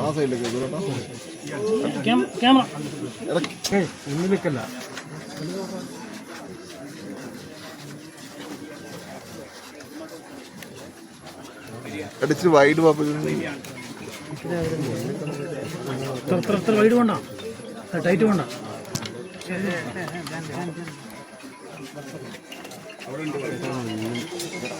ആ സൈഡിലേക്ക് ക്യാമറ. മുന്നിലേക്കല്ല അടിച്ച് വൈഡ് വേണ്ട. ടൈറ്റ് വേണ്ട. ഇത്ര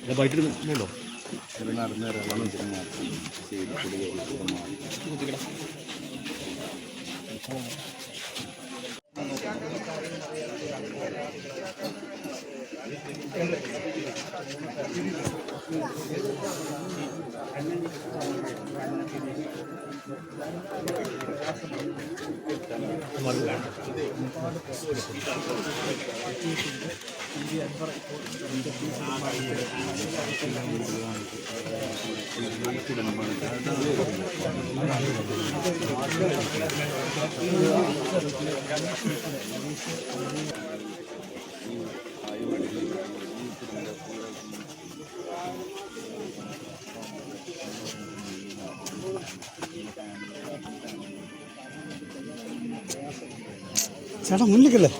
വേണ്ട ടൈറ്റ് വേണ്ട ചേട്ടാ മുന്നിൽ നിന്ന് മാറണം കുറച്ച് front നിന്നല്ലോ. ഇപ്പോൾ ചേട്ടാ മുന്നിലേക്കല്ലേ